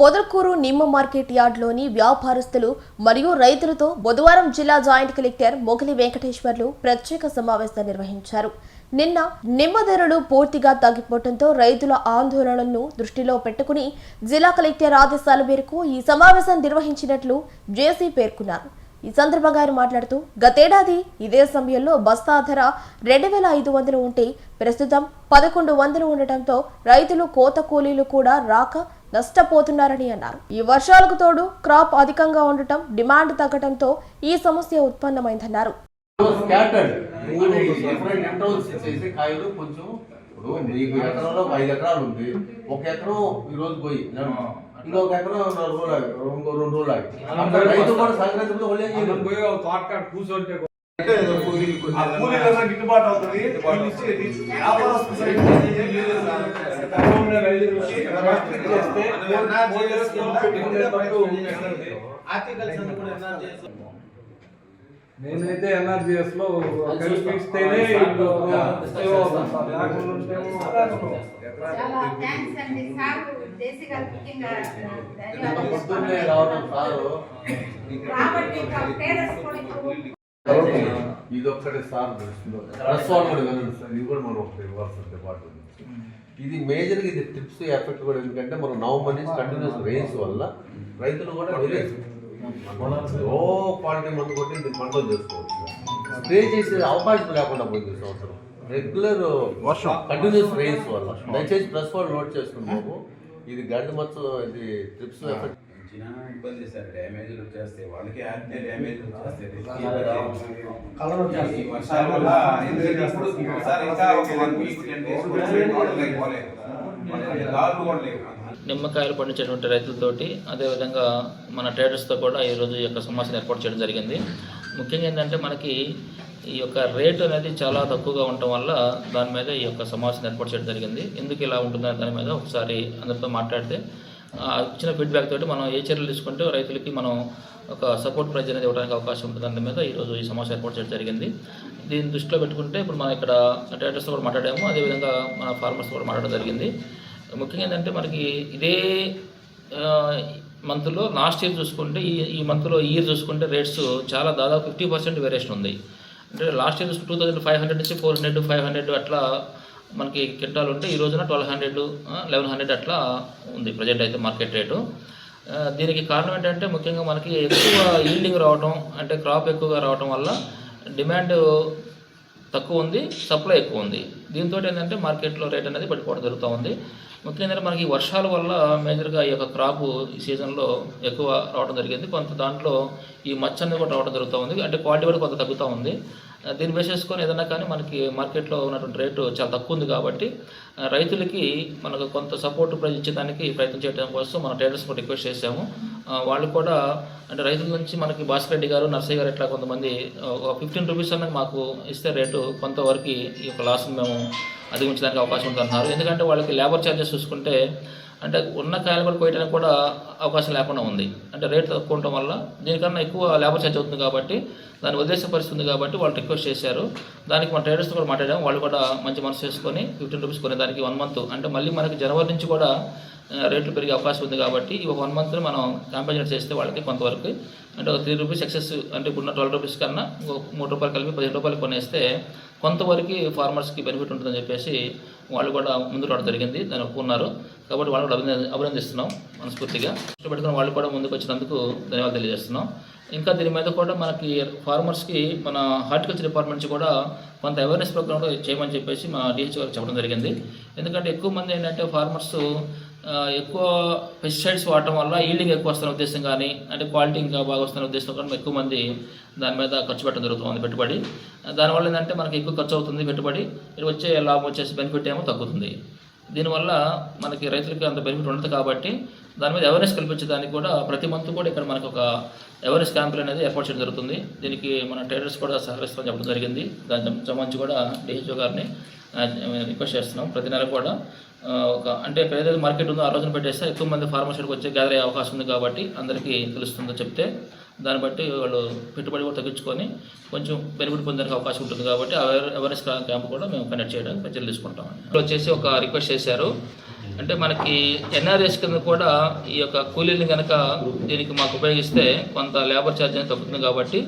పొదలకూరు నిమ్మ మార్కెట్ యార్డ్లోని వ్యాపారస్తులు మరియు రైతులతో బుధవారం జిల్లా జాయింట్ కలెక్టర్ మొగలి వెంకటేశ్వర్లు ప్రత్యేక సమావేశం నిర్వహించారు. నిన్న నిమ్మ ధరలు పూర్తిగా తగ్గిపోవడంతో రైతుల ఆందోళనలను దృష్టిలో పెట్టుకుని జిల్లా కలెక్టర్ ఆదేశాల మేరకు ఈ సమావేశం నిర్వహించినట్లు జేసీ పేర్కొన్నారు. ఈ సందర్భంగా ఆయన మాట్లాడుతూ గతేడాది ఇదే సమయంలో బస్తా ధర రెండు వేల ఐదు వందలు ఉంటే ప్రస్తుతం పదకొండు వందలు ఉండటంతో రైతులు కోత కూలీలు కూడా రాక నష్టపోతున్నారని అన్నారు. ఈ వర్షాలకు తోడు క్రాప్ అధికంగా ఉండటం డిమాండ్ తగ్గడంతో ఈ సమస్య ఉత్పన్నమైందన్నారు. స్కాటర్డ్. మూడు డిఫరెంట్ ఎంట్రన్స్ చేసే కాయలు కొంచెం ఇప్పుడు మీకు ఎకరంలో ఐదు ఎకరాలు ఉంది. ఒక ఎకరం ఈ రోజు పోయి ఇంకొక ఎకరం నాలుగు రోజులు ఆగి ఇంకో రెండు రోజులు ఆగి రైతు కూడా సంక్రాంతిలో వాళ్ళు ఏం మనం చేయలేదు. పోయి ఒక తోటకాడ కూర్చోంటే ఆ కూలీలన్నా గిట్టుబాటు అవుతుంది వీళ్ళు ఇచ్చేది వ్యాపారస్తు సైడ్ నుంచి ఏం లేదు సార్. తక్కువ ఉన్న రైతులకి రెస్ట్రిక్ట్ చేస్తే మోడల్స్ కింద పెట్టుకునే తట్టు ఉంటుంది. నేనైతే ఎన్ఆర్జిఎస్లో కలిపి ఇస్తేనే ఇల్లు సేవ్ అవుతాం సార్. లేకుండా ఉంటేమో చాలా థ్యాంక్స్ అండి సార్ సారు కూడా ఇది సార్ కూడా వినండి సార్ ఇది కూడా మనం ఒకటి ఇవ్వాల్సిన ఇది మేజర్గా ఇది ట్రిప్స్ ఎఫెక్ట్ కూడా ఎందుకంటే మనం నవంబర్ నుంచి కంటిన్యూస్ రెయిన్స్ వల్ల రైతులు కూడా విలేజ్ ఓ క్వాలిటీ మందు కొట్టి ఇది కంట్రోల్ చేసుకోవచ్చు. స్ప్రే చేసే అవకాశం లేకుండా పోయింది సంవత్సరం. రెగ్యులర్ వర్షం. కంటిన్యూస్ రెయిన్స్ వల్ల. దయచేసి ప్లస్ వాళ్ళు నోట్ చేసుకున్నాము ఇది గడ్డి మొత్తం ఇది ట్రిప్స్ ఎఫెక్ట్ ఇబ్బంది వచ్చేస్తాయి. వాళ్ళకి వచ్చేస్తాయి. వర్షాల వల్ల ఇప్పుడు ఇంకా ఒక వన్ వీక్ టెన్ డేస్ కూడా నిమ్మకాయలు పండించేటువంటి రైతులతోటి అదేవిధంగా మన ట్రేడర్స్తో కూడా ఈరోజు ఈ యొక్క సమావేశం ఏర్పాటు చేయడం జరిగింది. ముఖ్యంగా ఏంటంటే మనకి ఈ యొక్క రేటు అనేది చాలా తక్కువగా ఉండటం వల్ల దాని మీద ఈ యొక్క సమావేశం ఏర్పాటు చేయడం జరిగింది. ఎందుకు ఇలా ఉంటుందనే దాని మీద ఒకసారి అందరితో మాట్లాడితే ఇచ్చిన ఫీడ్బ్యాక్ తోటి మనం ఏ చర్యలు తీసుకుంటే రైతులకి మనం ఒక సపోర్ట్ ప్రైజ్ అనేది ఇవ్వడానికి అవకాశం ఉంటుంది దాని మీద ఈరోజు ఈ సమావేశం ఏర్పాటు చేయడం జరిగింది. దీన్ని దృష్టిలో పెట్టుకుంటే ఇప్పుడు మనం ఇక్కడ ట్రేడర్స్తో కూడా మాట్లాడాము అదేవిధంగా మన ఫార్మర్స్ కూడా మాట్లాడడం జరిగింది. ముఖ్యంగా ఏంటంటే మనకి ఇదే మంత్లో లాస్ట్ ఇయర్ చూసుకుంటే ఈ ఈ మంత్లో ఇయర్ చూసుకుంటే రేట్స్ చాలా దాదాపు ఫిఫ్టీ పర్సెంట్ వేరియేషన్ ఉంది. అంటే last year two thousand five hundred నుంచి ఫోర్ హండ్రెడ్ ఫైవ్ హండ్రెడ్ అట్లా మనకి కింటాలు ఉంటే ఈ రోజున ట్వెల్వ్ హండ్రెడ్ లెవెన్ హండ్రెడ్ అట్లా ఉంది ప్రజెంట్ అయితే మార్కెట్ రేటు దీనికి కారణం ఏంటంటే ముఖ్యంగా మనకి ఎక్కువ ఈల్డింగ్ రావటం అంటే క్రాప్ ఎక్కువగా రావటం వల్ల డిమాండ్ తక్కువ ఉంది సప్లై ఎక్కువ ఉంది. దీంతో ఏంటంటే మార్కెట్లో రేట్ అనేది పడిపోవడం జరుగుతూ ఉంది. ముఖ్యంగా ఏంటంటే మనకి ఈ వర్షాల వల్ల మేజర్గా ఈ యొక్క క్రాప్ ఈ సీజన్లో ఎక్కువ రావడం జరిగింది. కొంత దాంట్లో ఈ మచ్చ అనేది కూడా రావడం జరుగుతూ ఉంది. అంటే క్వాలిటీ కూడా కొంత తగ్గుతూ ఉంది. దీన్ని బేస్ చేసుకొని ఏదైనా కానీ మనకి మార్కెట్లో ఉన్నటువంటి రేటు చాలా తక్కువ ఉంది కాబట్టి రైతులకి మనకు కొంత సపోర్ట్ ప్రైజ్ ఇచ్చేదానికి ప్రయత్నం చేయడం కోసం మన ట్రేడర్స్ కూడా రిక్వెస్ట్ చేశాము. వాళ్ళు కూడా అంటే రైతుల నుంచి మనకి భాస్కర్ రెడ్డి గారు నర్సయ్య గారు ఇట్లా కొంతమంది ఒక ఫిఫ్టీన్ రూపీస్ అన్న మాకు ఇస్తే రేటు కొంతవరకు ఈ యొక్క లాస్ని మేము అధిగమించడానికి అవకాశం ఉందన్నారు. ఎందుకంటే వాళ్ళకి లేబర్ ఛార్జెస్ చూసుకుంటే అంటే ఉన్న కాయలు కూడా కోయడానికి కూడా అవకాశం లేకుండా ఉంది. అంటే రేట్ తక్కువ ఉండటం వల్ల దీనికన్నా ఎక్కువ లేబర్ ఛార్జ్ అవుతుంది కాబట్టి దాని ఉద్దేశ పరిస్థితి ఉంది కాబట్టి వాళ్ళు రిక్వెస్ట్ చేశారు. దానికి మన ట్రేడర్స్తో కూడా మాట్లాడాము. వాళ్ళు కూడా మంచి మనసు చేసుకొని ఫిఫ్టీన్ రూపీస్ కొనే దానికి వన్ మంత్ అంటే మళ్ళీ మనకి జనవరి నుంచి కూడా రేట్లు పెరిగే అవకాశం ఉంది కాబట్టి ఈ ఒక వన్ మంత్ మనం కాంపెన్సేట్ చేస్తే వాళ్ళకి కొంతవరకు అంటే ఒక త్రీ రూపీస్ ఎక్సెస్ అంటే ఇప్పుడున్న ట్వెల్వ్ రూపీస్ కన్నా ఒక మూడు రూపాయలు కలిపి పదిహేను రూపాయలు కొనేస్తే కొంతవరకు ఫార్మర్స్కి బెనిఫిట్ ఉంటుందని చెప్పేసి వాళ్ళు కూడా ముందు రావడం జరిగింది. దాన్ని ఒప్పుకున్నారు కాబట్టి వాళ్ళు కూడా అభినంద అభినందిస్తున్నాం మనస్ఫూర్తిగా. ఇష్టపెట్టుకుని వాళ్ళు కూడా ముందుకు వచ్చినందుకు ధన్యవాదాలు తెలియజేస్తున్నాం. ఇంకా దీని మీద కూడా మనకి ఫార్మర్స్కి మన హార్టికల్చర్ డిపార్ట్మెంట్ నుంచి కూడా కొంత అవేర్నెస్ ప్రోగ్రామ్ కూడా చేయమని చెప్పేసి మా డిహెచ్ గారికి చెప్పడం జరిగింది. ఎందుకంటే ఎక్కువ మంది ఏంటంటే ఫార్మర్స్ ఎక్కువ పెస్టిసైడ్స్ వాడటం వల్ల ఈల్డింగ్ ఎక్కువ వస్తున్న ఉద్దేశం కానీ అంటే క్వాలిటీ ఇంకా బాగా వస్తున్న ఉద్దేశం కానీ ఎక్కువ మంది దాని మీద ఖర్చు పెట్టడం జరుగుతుంది పెట్టుబడి. దానివల్ల ఏంటంటే మనకి ఎక్కువ ఖర్చు అవుతుంది పెట్టుబడి. మీరు వచ్చే లాభం వచ్చేసి బెనిఫిట్ ఏమో తగ్గుతుంది. దీనివల్ల మనకి రైతులకి అంత బెనిఫిట్ ఉండదు కాబట్టి దాని మీద అవేర్నెస్ కల్పించడానికి కూడా ప్రతి మంత్ కూడా ఇక్కడ మనకు ఒక అవేర్నెస్ క్యాంపులు అనేది ఏర్పాటు చేయడం జరుగుతుంది. దీనికి మన ట్రేడర్స్ కూడా సహకరిస్తామని చెప్పడం జరిగింది. దాని సంబంధించి కూడా డిహెచ్ఓ గారిని రిక్వెస్ట్ చేస్తున్నాం. ప్రతి నెల కూడా ఒక అంటే ఏదైతే మార్కెట్ ఉందో ఆ రోజున పెట్టేస్తే ఎక్కువ మంది ఫార్మర్స్ ఇక్కడికి వచ్చి గ్యాదర్ అయ్యే అవకాశం ఉంది కాబట్టి అందరికీ తెలుస్తుందో చెప్తే దాన్ని బట్టి వాళ్ళు పెట్టుబడి కూడా తగ్గించుకొని కొంచెం బెనిఫిట్ పొందడానికి అవకాశం ఉంటుంది కాబట్టి అవేర్ అవేర్నెస్ క్యాంప్ కూడా మేము కండక్ట్ చేయడానికి చర్యలు తీసుకుంటాం ఇప్పుడు వచ్చేసి ఒక రిక్వెస్ట్ చేశారు. అంటే మనకి ఎన్ఆర్ఎస్ కింద కూడా ఈ యొక్క కూలీని కనుక దీనికి మాకు ఉపయోగిస్తే కొంత లేబర్ ఛార్జ్ అనేది తగ్గుతుంది కాబట్టి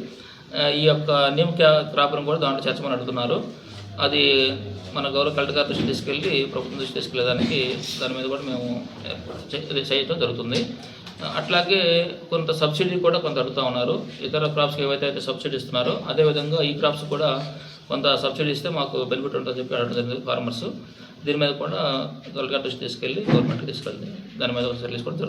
ఈ యొక్క నిమ్ క్రాప్ను కూడా దాంట్లో చేర్చమని అడుగుతున్నారు. అది మన గౌరవ కలెక్టర్ గారి దృష్టి తీసుకెళ్ళి ప్రభుత్వం దృష్టి తీసుకెళ్ళడానికి దాని మీద కూడా మేము చేయటం జరుగుతుంది. అట్లాగే కొంత సబ్సిడీ కూడా కొంత అడుగుతూ ఉన్నారు. ఇతర క్రాప్స్కి ఏవైతే అయితే సబ్సిడీ ఇస్తున్నారో అదేవిధంగా ఈ క్రాప్స్ కూడా కొంత సబ్సిడీ ఇస్తే మాకు బెనిఫిట్ ఉంటుందని చెప్పి అడగడం జరిగింది ఫార్మర్స్. దీని మీద కూడా త్వరగా దృష్టి తీసుకెళ్ళి గవర్నమెంట్కి తీసుకెళ్ళి దాని మీద ఒక చర్యలు తీసుకోవడం జరుగుతుంది.